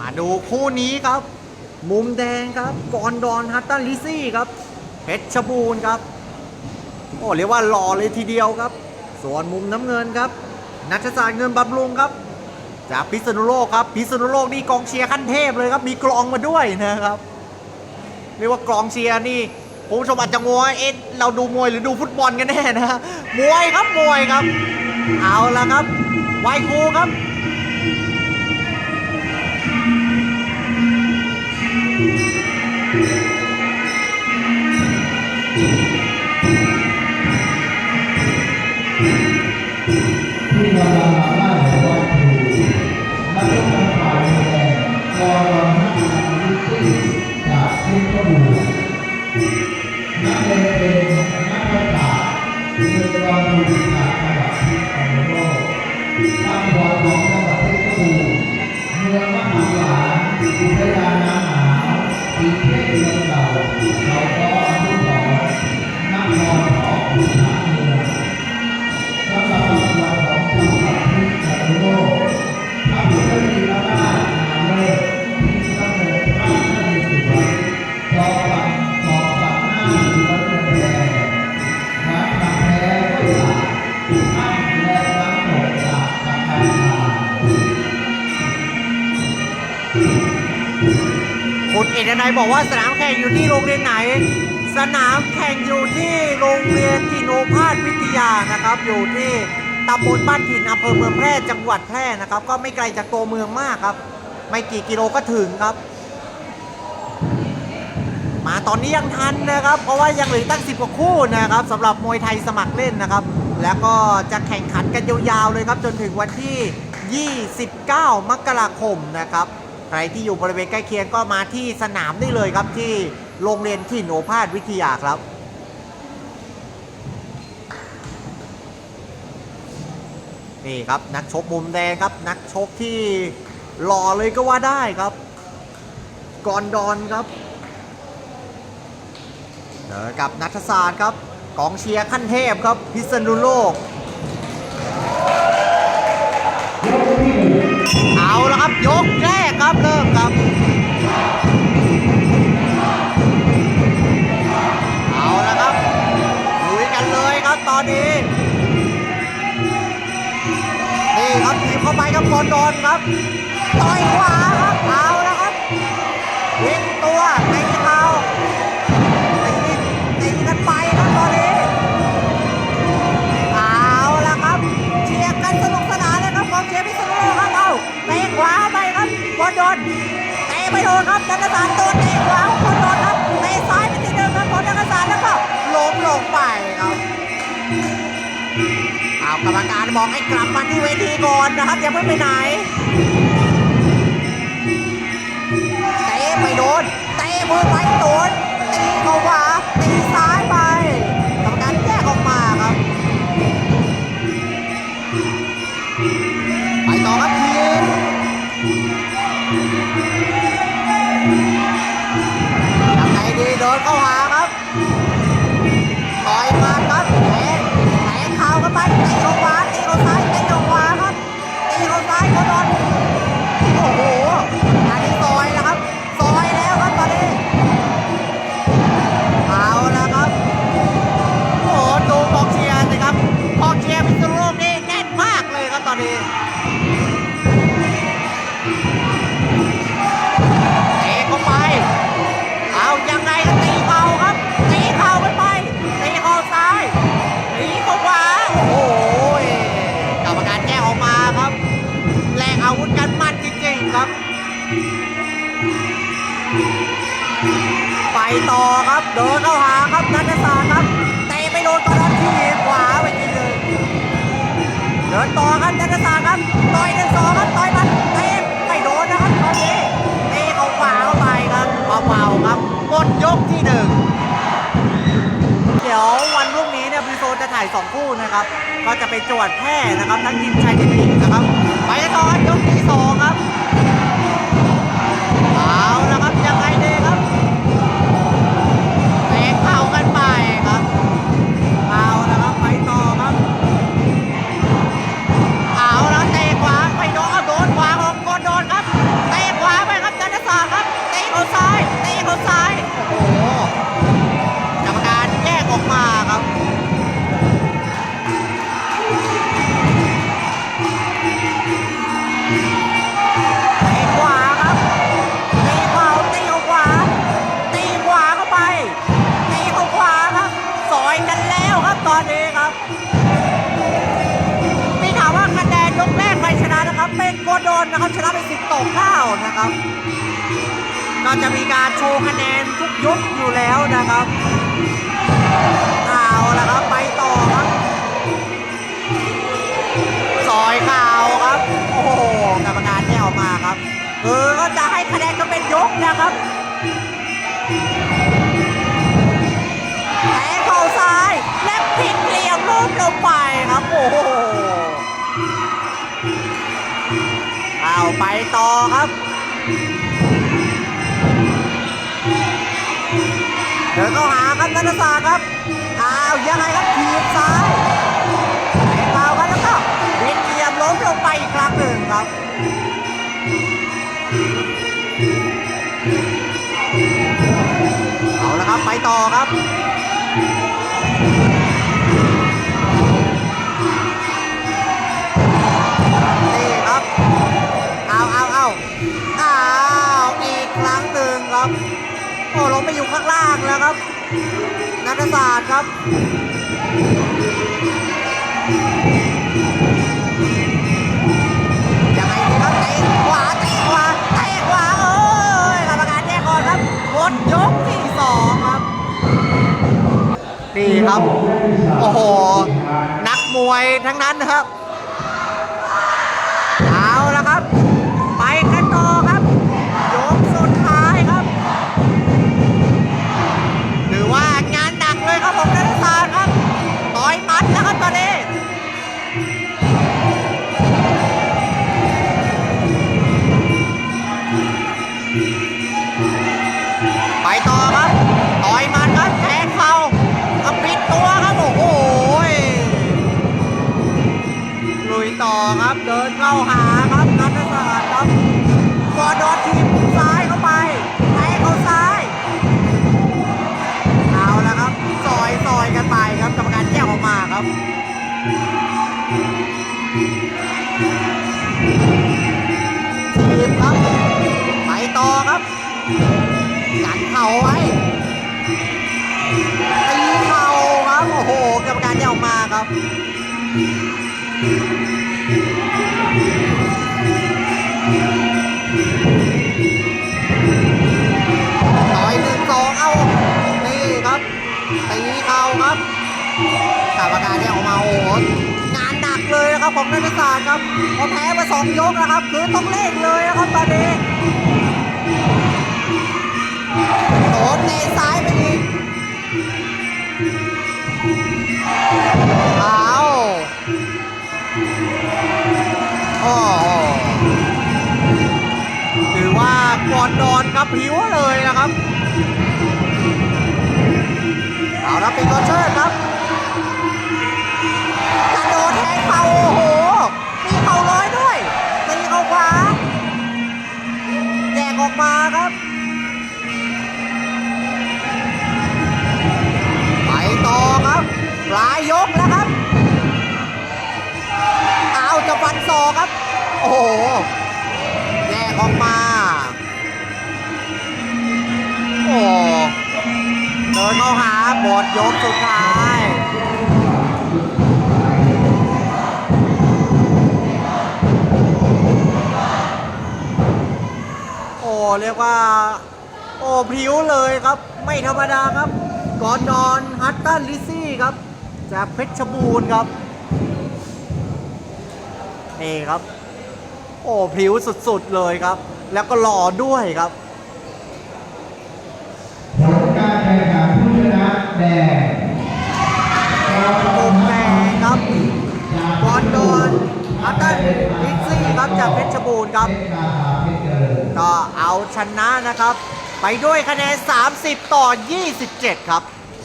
มาดูคู่นี้ครับ มุมแดงครับกอนดอนฮัตตันลิซี่ครับเพชรชบูรณ์ครับ โอ้เรียกว่าหล่อเลยทีเดียวครับ ส่วนมุมน้ำเงินครับ นัทศาสตร์เงินบำรุงครับ จากพิษณุโลกครับพิษณุโลกนี่กองเชียร์ขั้นเทพเลยครับ มีกลองมาด้วยนะครับเรียกว่ากลองเชียร์นี่คุณผู้ชมอาจจะงว่าเอ๊ะเราดูมวยหรือดูฟุตบอลกันแน่นะฮะมวยครับมวยครับ เอาละครับไวครูครับ ที่ คุณเอกนัยบอกว่าสนามแข่งอยู่ที่โรงเรียนไหน สนามแข่งอยู่ที่โรงเรียนทิโนพาสวิทยานะครับ อยู่ที่ตำบลบ้านถิ่นอำเภอเมืองแพร่จังหวัดแพร่นะครับ ก็ไม่ไกลจากตัวเมืองมากครับ ไม่กี่กิโลก็ถึงครับ มาตอนนี้ยังทันนะครับ เพราะว่ายังเหลือตั้ง10กว่าคู่นะครับสำหรับมวยไทยสมัครเล่นนะครับ แล้วก็จะแข่งขันกันยาวๆเลยครับ จนถึงวันที่ 29 มกราคมนะครับ ใครที่อยู่บริเวณใกล้เคียงก็มาที่สนามได้เลยครับที่โรงเรียนที่โนพาสวิทยาครับนี่ครับนักชกมุมแดงครับ นักชกที่หล่อเลยก็ว่าได้ครับกอนดอนครับเจอกับนัทศาสตร์ครับกองเชียร์ขั้นเทพครับพิษณุโลก เอาละครับยกแร ดอนครับต่อยขวาครับเอา บอกให้กลับมาที่เวทีก่อนนะครับอย่าเพิ่งไปไหนเตะไปโดนเตะมือไปโดน ไปต่อครับเดินเข้าหาครับนัทศาสตร์ครับเตะไปโดนตอนนที่ขวาไปทีหนึงเดินต่อครับนัทศาสตร์ครับต่อยหนึ่งสองครับต่อยมันเตะไม่โดนนะครับตอนนี้เตะเขาขวาเข้าไปครับเบาๆครับหมดยกที่หนึ่งเดี๋ยววันพรุ่งนี้เนี่ยพีโซจะถ่ายสองคู่นะครับ ก็จะเป็นจังหวัดแพร่นะครับทั้งทีมชายทีมหญิงนะครับ ไปกันต่อยกที่สองครับ นะครับชนะไปสิบต่อเก้านะครับ ก็จะมีการโชว์คะแนนทุกยกอยู่แล้วนะครับเอาละครับไปต่อครับซอยข่าวครับ โอ้โหกรรมการแยกออกมาครับเออก็จะให้คะแนนก็เป็นยกนะครับ ต่อครับเดินเข้าหาครับนัทศาครับอ้าวยังไงครับทีบซ้ายแทงเข่ากันแล้วก็พลิกเสียมล้มลงไปอีกครั้งหนึ่งครับเอาละครับไปต่อครับ โอ้ลงไปอยู่ข้างล่างแล้วครับ นัทศาสตร์ครับยังไงดีครับเตะขวาเตะขวาเตะขวาเอ้ยกรรมการแยกก่อนครับหมดยกที่สองครับนี่ครับ โอ้โห นักมวยทั้งนั้นนะครับ ทีมครับ ไปต่อครับกันเข่าไว้ตีเข่าครับ โอ้โหกรรมการแยกออกมาครับ นะครับของนักศาสตร์ครับพอแพ้มาสองยกนะครับ คือต้องเล่งเลยนะครับตอนนี้โดนเตะซ้ายไปอีกเอาโอ้ถือว่ากอดดอนครับผิวเลยนะครับ เอาละเป็นกอเชิด ปลายยกแล้วครับ เอาจะฟันศอกครับ โอ้โห แยกออกมา โอ้เดินเข้าหาหมดยกสุดท้ายโอ้เรียกว่า โอ้พริ้วเลยครับ ไม่ธรรมดาครับ กอนดอนฮัตตันลิซี่ครับ จากเพชรบูรณ์ครับ นี่ครับ โอ้พริ้วสุดๆเลยครับ แล้วก็หล่อด้วยครับผลการแข่งขันผู้ชนะแดงกอมุมแดงครับกอนดอนฮัตตันลิซี่ครับจากเพชรบูรณ์ครับเพชรนาคาเพชรเจริญก็เอาชนะนะครับ ไปด้วยคะแนน 30 ต่อ 27 ครับ